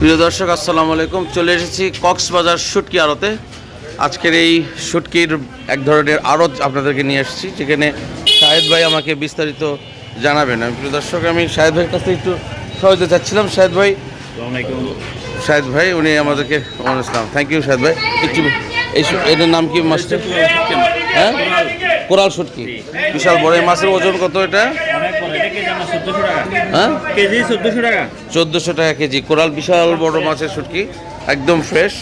প্রিয় দর্শক আসসালামু আলাইকুম। চলে এসেছি কক্সবাজার শুটকি আড়তে। আজকের এই শুটকির এক ধরনের আড়ত আপনাদেরকে নিয়ে এসেছি যেখানে শাহেদ ভাই আমাকে বিস্তারিত জানাবেন। আমি প্রিয় দর্শক আমি শাহেদ ভাইয়ের কাছে একটু সহজে চাচ্ছিলাম। শাহেদ ভাই শাহেদ ভাই উনি আমাদেরকে আসসালাম থ্যাংক ইউ শাহেদ ভাই। একটু এই এটার নাম কি মাছটা হ্যাঁ? কোরাল শুটকি বিশাল বড় এই মাছের ওজন কত এটা? অনেক বড় এটা কেজি চোদ্দশো টাকা হ্যাঁ? কেজি চোদ্দশো টাকা। চোদ্দোশো টাকা কেজি। কোরাল বিশাল বড় মাছের শুটকি একদম ফ্রেশ।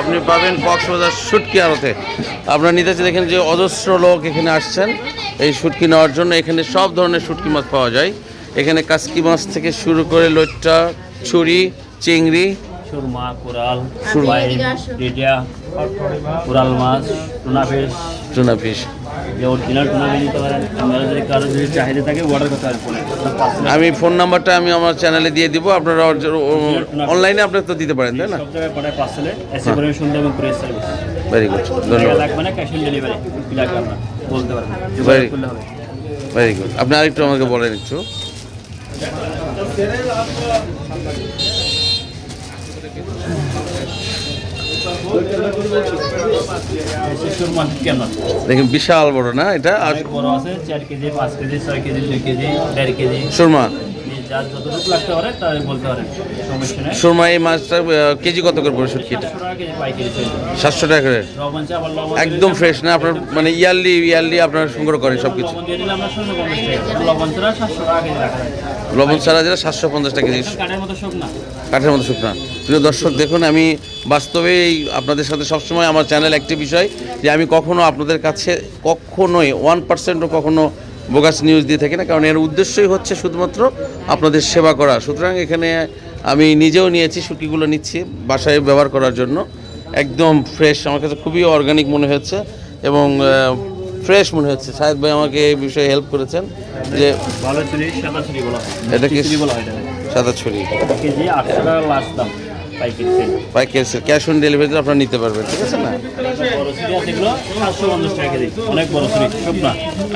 আপনি পাবেন কক্সবাজার শুটকি আড়তে। আপনারা নিতে চাই দেখেন যে অজস্র লোক এখানে আসছেন এই শুটকি নেওয়ার জন্য এখানে সব ধরনের শুটকি মাছ পাওয়া যায়। এখানে কাসকি মাছ থেকে শুরু করে লইট্টা ছুরি চিংড়ি সুরমা কোরাল সুরমা। কোরাল মাছ টুনা ফিশ। Tuna fish. যে অরিজিনাল টুনা নিতে পারেন আপনারা যদি কারও যদি চাহিদা থাকে অর্ডার করতে পারেন আমি ফোন নাম্বারটা আমি আমার চ্যানেলে দিয়ে দিব। আপনারা অনলাইনে আপনারা তো দিতে পারেন তাই না? সব জায়গায় পাঠায় পার্সেলে এসে করে সুন্দর এবং কুরিয়ার সার্ভিস ভেরি গুড ধন্যবাদ। লাগবে না ক্যাশ অন ডেলিভারি লাগবে আপনার বলতে পারবেন Very- যোগাযোগ ভেরি গুড আপনি আরেকটু আমাকে বলেন একটু। দেখেন বিশাল বড় না এটা? আর বড় আছে চার কেজি পাঁচ কেজি ছয় কেজি দুই কেজি দেড় কেজি। সুরমা যার যতটুকু লাগতে পারে তাই বলতে পারেন সমস্যা নেই। সুরমা এই মাছটা কেজি কত করে পড়ে শুটকিটা সাতশো টাকা করে? একদম ফ্রেশ না আপনার মানে ইয়ারলি ইয়ারলি আপনার সংগ্রহ করেন সব কিছু লবণ ছাড়া যেটা সাতশো পঞ্চাশ টাকা কেজি। কাঠের মতো শুকনা। প্রিয় দর্শক দেখুন আমি বাস্তবে আপনাদের সাথে সবসময় আমার চ্যানেল একটি বিষয় যে আমি কখনো আপনাদের কাছে কখনোই ওয়ান পার্সেন্টও কখনো বোগাস নিউজ দিয়ে থাকি না কারণ এর উদ্দেশ্যই হচ্ছে শুধুমাত্র আপনাদের সেবা করা। সুতরাং এখানে আমি নিজেও নিয়েছি শুটকিগুলো নিচ্ছি বাসায় ব্যবহার করার জন্য। একদম ফ্রেশ আমার কাছে খুবই অর্গানিক মনে হচ্ছে এবং ফ্রেশ মনে হচ্ছে। সাহেদ ভাই আমাকে এই বিষয়ে হেল্প করেছেন যে সাদা ছুরি পাইকারি ক্যাশ অন ডেলিভারিতে আপনারা নিতে পারবেন ঠিক আছে না?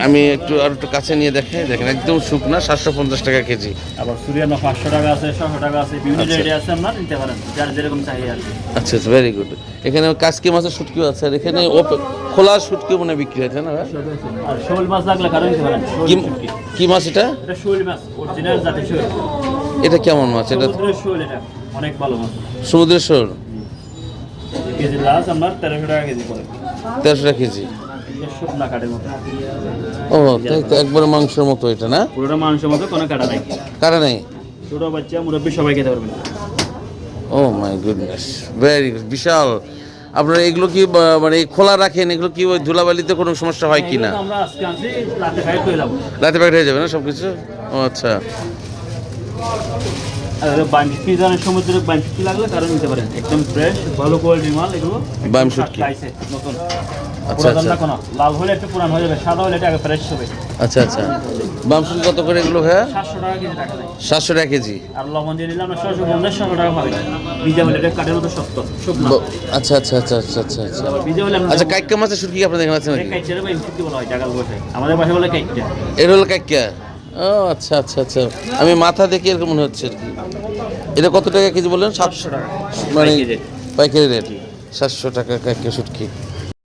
আমি একটু আর একটু কাছে নিয়ে দেখে দেখেন একদম শুকনা সাতশো পঞ্চাশ টাকা কেজি। আবার চুরিয়ান্ন পাঁচশো টাকা আছে ছশো টাকা আছে বিভিন্ন আচ্ছা। আছে আপনার নিতে পারেন যার যেরকম চাহিদা আচ্ছা আচ্ছা ভেরি গুড এখানে কাসকি মাছের শুটকিও আছে আর এখানে খোলা শুটকিও মনে বিক্রি হয় না আর শোল মাছ লাগলে কারণ কি মাছ এটা? শোল মাছ অরিজিনাল জাতের শোল। এটা কেমন মাছ? এটা অনেক ভালো মাছ। সমুদ্রের শোল? কেজি লাস আপনার তেরোশো টাকা কেজি পড়ে। তেরোশো টাকা কেজি? শুকনা কাঠের মতো। ও তাই তো একবারে মাংসের মতো এটা না? পুরোটা মাংসের মতো কোনো কাটা নাই। কারা নেই? ছোট বাচ্চা মুরব্বী সবাই খেতে পারবেন oh my goodness very good বিশাল। আপনারা এগুলো কি মানে খোলা রাখেন এগুলো কি ওই ধুলাবালিতে কোনো সমস্যা হয় কি না আমরা রাতে প্যাকেট হয়ে যাবে না সব কিছু ও আচ্ছা। জানেন লাগলে কারণ নিতে পারেন। একদম ফ্রেশ ভালো কোয়ালিটির মাল এগুলো। নতুন। আচ্ছা, আচ্ছা। লাল হলে একটু পুরান হয়ে যাবে সাদা হলে এটা আগে ফ্রেশ হবে। আচ্ছা আচ্ছা। কত করে এগুলো ভাইয়া? সাতশো টাকা কেজি টাকা কেজি। আর লবণ দিয়ে নিলে আমরা ছশো পঞ্চাশ ছশো টাকা পাবেন ভিজা হলে এটা কাঠের মতো শক্ত আচ্ছা আচ্ছা আচ্ছা আচ্ছা আচ্ছা আচ্ছা। হলে আচ্ছা কাইক্কা মাছের শুটকি আপনাদের এখানে আছে নাকি? কাইটটা বা বলা হয়? জাগাল বসে। আমাদের বলে কাইটটা এর হলো কাইক্কা ও আচ্ছা আচ্ছা আচ্ছা। আমি মাথা দেখি এরকম মনে হচ্ছে আর কি। এটা কত টাকা কেজি বললেন? সাতশো টাকা। মানে পাইকারি রেট সাতশো টাকা কাইক্কা শুটকি।